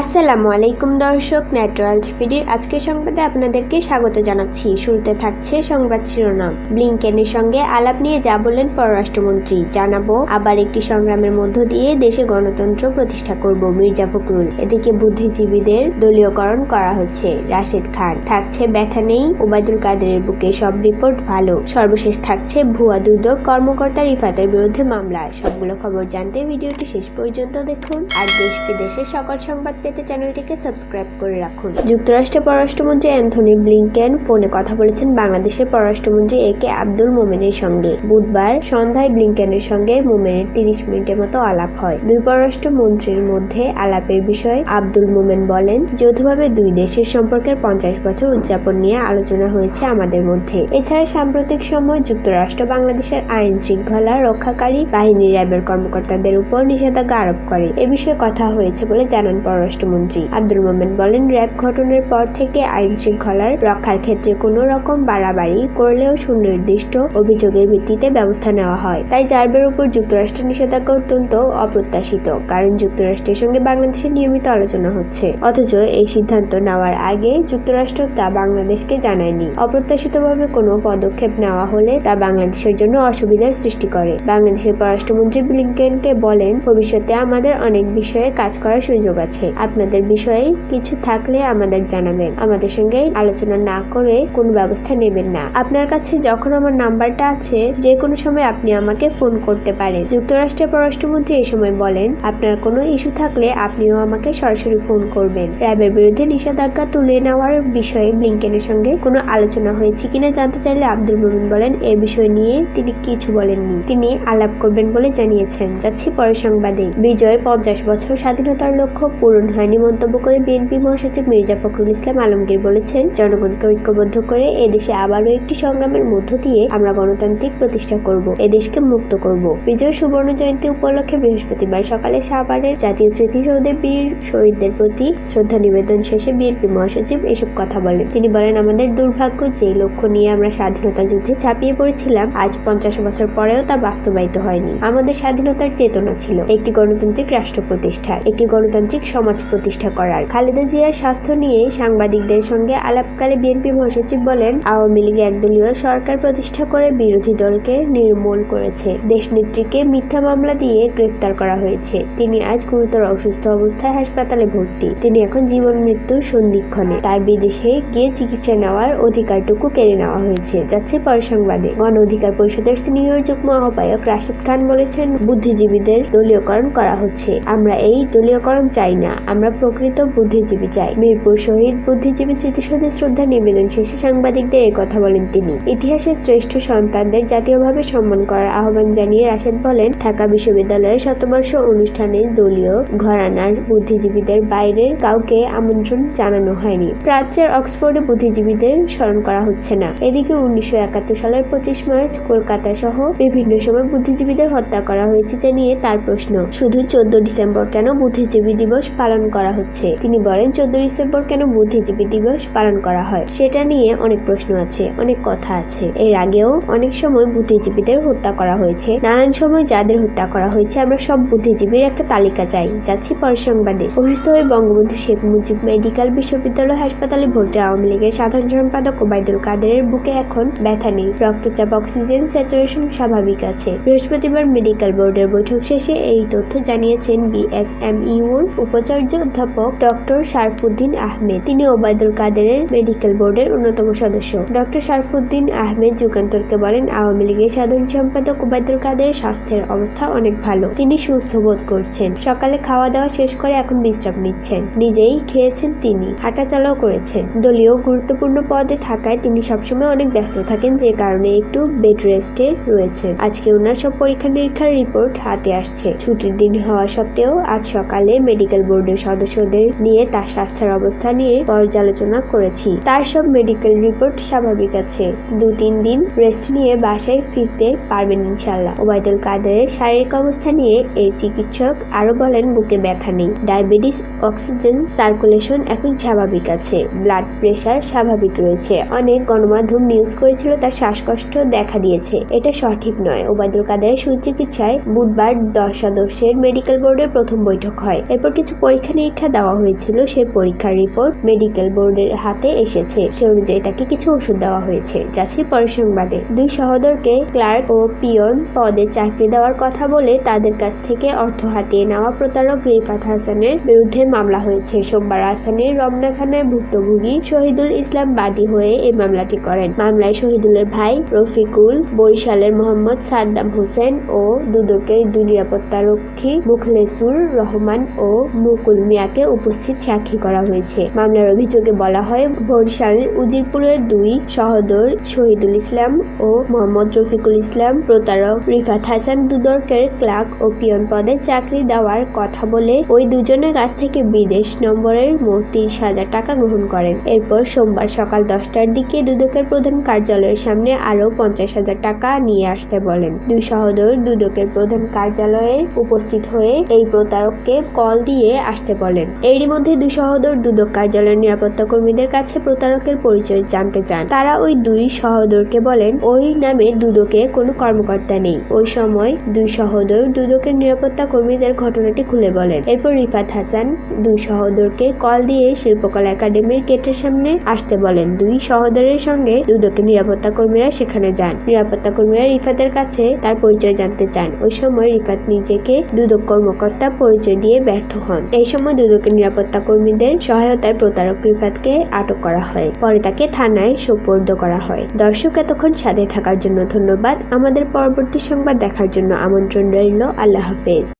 আসসালামু আলাইকুম দর্শক ন্যাটোরাল টিভির আজকের সংবাদে আপনাদেরকে স্বাগত জানাচ্ছি। শুরুতে থাকছে সংবাদ শিরোনাম। ব্লিংকেনের সঙ্গে আলাপ নিয়ে যা বললেন পররাষ্ট্রমন্ত্রী। জানাব, আবার একটি সংগ্রামের মধ্য দিয়ে দেশে গণতন্ত্র প্রতিষ্ঠা করব মির্জা ফখরুল। এদিকে বুদ্ধিজীবীদের দলীয়করণ করা হচ্ছে রাশেদ খান। থাকছে ব্যথা নেই, ওবায়দুল কাদেরের বুকে সব রিপোর্ট ভালো। সর্বশেষ থাকছে ভুয়া দুদক কর্মকর্তা রিফাতের বিরুদ্ধে মামলা। সবগুলো খবর জানতে ভিডিওটি শেষ পর্যন্ত দেখুন। আর দেশ বিদেশের সকল সংবাদ পেতে চ্যানেলটিকে সাবস্ক্রাইব করে রাখুন। যুক্তরাষ্ট্রের পররাষ্ট্রমন্ত্রী অ্যান্থনি ব্লিংকেন ফোনে কথা বলেছেন বাংলাদেশের পররাষ্ট্রমন্ত্রী এ কে আব্দুল মোমেনের সঙ্গে। বুধবার সন্ধ্যায় ব্লিংকেনের সঙ্গে মোমেনের তিরিশ মিনিটের মতো আলাপ হয়। দুই পররাষ্ট্রমন্ত্রীর মধ্যে আলাপের বিষয়ে আব্দুল মোমেন বলেন, যৌথভাবে দুই দেশের সম্পর্কের পঞ্চাশ বছর উদযাপন নিয়ে আলোচনা হয়েছে আমাদের মধ্যে। এছাড়া সাম্প্রতিক সময় যুক্তরাষ্ট্র বাংলাদেশের আইন শৃঙ্খলা রক্ষাকারী বাহিনী র্যাবের কর্মকর্তাদের উপর নিষেধাজ্ঞা আরোপ করে। এ বিষয়ে কথা হয়েছে বলে জানান পররাষ্ট্রমন্ত্রী আব্দুল মোমেন বলেন, র্যাব গঠনের পর থেকে আইন শৃঙ্খলার রক্ষার ক্ষেত্রে কোনো রকম বাড়াবাড়ি করলেও সুনির্দিষ্ট অভিযোগের ভিত্তিতে ব্যবস্থা নেওয়া হয়। তাই র্যাবের উপর যুক্তরাষ্ট্রের নিষেধাজ্ঞা অত্যন্ত অপ্রত্যাশিত, কারণ যুক্তরাষ্ট্রের সঙ্গে বাংলাদেশের নিয়মিত আলোচনা হচ্ছে। অথচ এই সিদ্ধান্ত নেওয়ার আগে যুক্তরাষ্ট্র তা বাংলাদেশকে জানায়নি। অপ্রত্যাশিতভাবে কোনো পদক্ষেপ নেওয়া হলে তা বাংলাদেশের জন্য অসুবিধার সৃষ্টি করে। বাংলাদেশের পররাষ্ট্রমন্ত্রী ব্লিংকেনকে বলেন, ভবিষ্যতে আমাদের অনেক বিষয়ে কাজ করার সুযোগ আছে। আপনাদের বিষয়ে কিছু থাকলে আমাদের জানাবেন। আমাদের সঙ্গে আলোচনা না করে কোনো ব্যবস্থা নেবেন না। আপনার কাছে যখন আমার নাম্বারটা আছে, যে কোনো সময় আপনি আমাকে ফোন করতে পারেন। যুক্তরাষ্ট্রের পররাষ্ট্রমন্ত্রী এই সময় বলেন, আপনার কোনো ইস্যু থাকলে আপনিও আমাকে সরাসরি ফোন করবেন। র্যাবের বিরুদ্ধে নিষেধাজ্ঞা তুলে নেওয়ার বিষয়ে ব্লিংকেনের সঙ্গে কোনো আলোচনা হয়েছে কিনা জানতে চাইলে আব্দুল মোমিন বলেন, এ বিষয় নিয়ে তিনি কিছু বলেননি। তিনি আলাপ করবেন বলে জানিয়েছেন। যাচ্ছি পরের সংবাদে। বিজয়ের পঞ্চাশ বছর স্বাধীনতার লক্ষ্য পূরণ হয়নি মন্তব্য করে বিএনপি মহাসচিব মির্জা ফখরুল ইসলাম আলমগীর বলেছেন, জনগণকে ঐক্যবদ্ধ করে এদেশে আবারও একটি সংগ্রামের মধ্য দিয়ে আমরা গণতান্ত্রিক প্রতিষ্ঠা করব এদেশকে মুক্ত করব। বিজয় সুবর্ণ জয়ন্তী উপলক্ষে বৃহস্পতিবার সকালে সাভারের জাতীয় স্মৃতিসৌধে বীর শহীদদের প্রতি শ্রদ্ধা নিবেদন শেষে বিএনপি মহাসচিব এসব কথা বলেন। তিনি বলেন, আমাদের দুর্ভাগ্য যে লক্ষ্য নিয়ে আমরা স্বাধীনতা যুদ্ধে ছাপিয়ে পড়েছিলাম, আজ পঞ্চাশ বছর পরেও তা বাস্তবায়িত হয়নি। আমাদের স্বাধীনতার চেতনা ছিল, একটি গণতান্ত্রিক রাষ্ট্র প্রতিষ্ঠা একটি গণতান্ত্রিক সমাজ প্রতিষ্ঠা করার। খালেদা জিয়ার স্বাস্থ্য নিয়ে সাংবাদিকদের সঙ্গে আলাপকালে বিএনপি মহাসচিব বলেন, আওয়ামী লীগ একদলীয় সরকার প্রতিষ্ঠা করে বিরোধী দলকে নির্মূল করেছে। দেশনেত্রীকে মিথ্যা মামলা দিয়ে গ্রেফতার করা হয়েছে। তিনি আজ গুরুতর অসুস্থ অবস্থায় হাসপাতালে ভর্তি। তিনি এখন জীবন মৃত্যুর সন্ধিক্ষণে। তার বিদেশে গিয়ে চিকিৎসা নেওয়ার অধিকারটুকু কেড়ে নেওয়া হয়েছে, যাচ্ছে পরের সংবাদে গণ অধিকার পরিষদের সিনিয়র যুগ্ম আহ্বায়ক রাশেদ খান বলেছেন, বুদ্ধিজীবীদের দলীয়করণ করা হচ্ছে। আমরা এই দলীয়করণ চাই না। আমরা প্রকৃত বুদ্ধিজীবী চাই। মিরপুর শহীদ বুদ্ধিজীবী স্মৃতিসৌধে শ্রদ্ধা নিবেদন শেষে সাংবাদিকদের এই কথা বলেন তিনি। ইতিহাসের শ্রেষ্ঠ সন্তানদের জাতীয়ভাবে সম্মান করার আহ্বান জানিয়ে রাশেদ বলেন, ঢাকা বিশ্ববিদ্যালয়ের শতবর্ষ অনুষ্ঠানে দলীয় ঘরানার বুদ্ধিজীবীদের বাইরের কাউকে আমন্ত্রণ জানানো হয়নি। প্রাচ্যের অক্সফোর্ডে বুদ্ধিজীবীদের স্মরণ করা হচ্ছে না। এদিকে উনিশশো একাত্তর সালের পঁচিশ মার্চ কলকাতা সহ বিভিন্ন সময় বুদ্ধিজীবীদের হত্যা করা হয়েছে জানিয়ে তার প্রশ্ন, শুধু চোদ্দ ডিসেম্বর কেন বুদ্ধিজীবী দিবস পালন করা হচ্ছে। তিনি বলেন, চোদ্দ ডিসেম্বর কেন বুদ্ধিজীবী দিবস পালন করা হয়? সেটা নিয়ে অনেক প্রশ্ন আছে, অনেক কথা আছে। এর আগেও অনেক সময় বুদ্ধিজীবীদের হত্যা করা হয়েছে। নানান সময় যাদের হত্যা করা হয়েছে, আমরা সব বুদ্ধিজীবীর একটা তালিকা চাই। যাচ্ছি পরের সংবাদে অসুস্থ হয়ে বঙ্গবন্ধু শেখ মুজিব মেডিকেল বিশ্ববিদ্যালয় হাসপাতালে ভর্তি আওয়ামী লীগের সাধারণ সম্পাদক ওবায়দুল কাদেরের বুকে এখন ব্যথা নেই। রক্তচাপ, অক্সিজেন স্যাচুরেশন স্বাভাবিক আছে। বৃহস্পতিবার মেডিকেল বোর্ডের বৈঠক শেষে এই তথ্য জানিয়েছেন বিএসএমইউর উপাচার্য অধ্যাপক ডক্টর শারফুদ্দিন আহমেদ। তিনি ওবায়দুল কাদেরের মেডিকেল বোর্ডের অন্যতম সদস্য। ডক্টর শারফুদ্দিন আহমেদ যুগান্তরকে বলেন, আওয়ামী লীগের সাধারণ সম্পাদক ওবায়দুল কাদের স্বাস্থ্যের অবস্থা অনেক ভালো। তিনি সুস্থ বোধ করছেন। সকালে খাওয়া দাওয়া শেষ করে এখন বিশ্রাম নিচ্ছেন। নিজেই খেয়েছেন তিনি, হাঁটাচলাও করেছেন। দলীয় গুরুত্বপূর্ণ পদে থাকায় তিনি সবসময় অনেক ব্যস্ত থাকেন, যে কারণে একটু বেড রেস্টে রয়েছেন আজকে ওনার সব পরীক্ষা নিরীক্ষার রিপোর্ট হাতে আসছে। ছুটির দিন হওয়া সত্ত্বেও আজ সকালে মেডিকেল বোর্ডের সদস্যদের নিয়ে তার স্বাস্থ্যের অবস্থা নিয়ে পর্যালোচনা করেছি। তার সব মেডিকেল রিপোর্ট স্বাভাবিক আছে। দু তিন দিন রেস্ট নিয়ে বাসায় ফিরতে পারবেন ইনশাল্লাহ ওবায়দুল কাদেরের শারীরিক অবস্থা নিয়ে এই চিকিৎসক আরও বলেন, বুকে ব্যথা নেই। ডায়াবেটিস, অক্সিজেন সার্কুলেশন এখন স্বাভাবিক আছে। ব্লাড প্রেশার স্বাভাবিক রয়েছে। অনেক গণমাধ্যম নিউজ করেছিল, তার শ্বাসকষ্ট দেখা দিয়েছে। এটা সঠিক নয়। ওবায়দুল কাদেরের সুচিকিৎসায় বুধবার দশ সদস্যের মেডিকেল বোর্ডের প্রথম বৈঠক হয়। এরপর কিছু পরীক্ষা পরীক্ষা নিরীক্ষা দেওয়া হয়েছিল সেই পরীক্ষার রিপোর্ট মেডিকেল বোর্ডের হাতে এসেছে। সে অনুযায়ী তাকে কিছু ওষুধ দেওয়া হয়েছে যাচ্ছি পরের সংবাদে। দুই সহোদরকে ক্লার্ক ও পিয়ন পদে চাকরি দেওয়ার কথা বলে তাদের কাছ থেকে অর্থ হাতিয়ে নেওয়া প্রতারক রিফাত হাসানের বিরুদ্ধে মামলা হয়েছে। সোমবার রাজধানীর রমনা থানায় ভুক্তভোগী শহীদুল ইসলাম বাদী হয়ে এই মামলাটি করেন। মামলায় শহীদুলের ভাই রফিকুল, বরিশালের মোহাম্মদ সাদ্দাম হোসেন ও দুদকের দুই নিরাপত্তারক্ষী মুখলেসুর রহমান ও মুকুল মিয়াকে উপস্থিত সাক্ষী করা হয়েছে। মামলার অভিযোগে বলা হয় বরিশালের উজিরপুরের দুই সহোদর শহীদুল ইসলাম ও মোহাম্মদ রফিকুল ইসলাম, প্রতারক রিফাত হাসান দুদকের ক্লার্ক ও পিয়ন পদে চাকরি দেওয়ার কথা বলে ওই দুজনের কাছ থেকে বিদেশ নম্বরের মোট তিরিশ হাজার টাকা গ্রহণ করেন। এরপর সোমবার সকাল দশটার দিকে দুদকের প্রধান কার্যালয়ের সামনে আরও পঞ্চাশ হাজার টাকা নিয়ে আসতে বলেন। দুই সহদর দুদকের প্রধান কার্যালয়ে উপস্থিত হয়ে এই প্রতারককে কল দিয়ে আসতে বলেন। এরই মধ্যে দুই সহোদর দুদক কার্যালয়ের নিরাপত্তা কর্মীদের কাছে প্রতারকের পরিচয় জানতে চান। তারা ওই দুই সহোদরকে বলেন, ওই নামে দুদকে কোনো কর্মকর্তা নেই। ওই সময় দুই সহোদর দুদকের নিরাপত্তা কর্মীদের ঘটনাটি খুলে বলেন। এরপর রিফাত হাসান দুই সহোদরকে কল দিয়ে শিল্পকলা একাডেমির গেটের সামনে আসতে বলেন। দুই সহোদরের সঙ্গে দুদকের নিরাপত্তা কর্মীরা সেখানে যান। নিরাপত্তা কর্মীরা রিফাতের কাছে তার পরিচয় জানতে চান। ওই সময় রিফাত নিজেকে দুদক কর্মকর্তা পরিচয় দিয়ে ব্যর্থ হন। এই সময় দুদকের নিরাপত্তা কর্মীদের সহায়তায় প্রতারক রিফাতকে আটক করা হয়। পরে তাকে থানায় সোপর্দ করা হয়। দর্শক, এতক্ষণ সাথে থাকার জন্য ধন্যবাদ। আমাদের পরবর্তী সংবাদ দেখার জন্য আমন্ত্রণ রইল। আল্লাহ হাফেজ।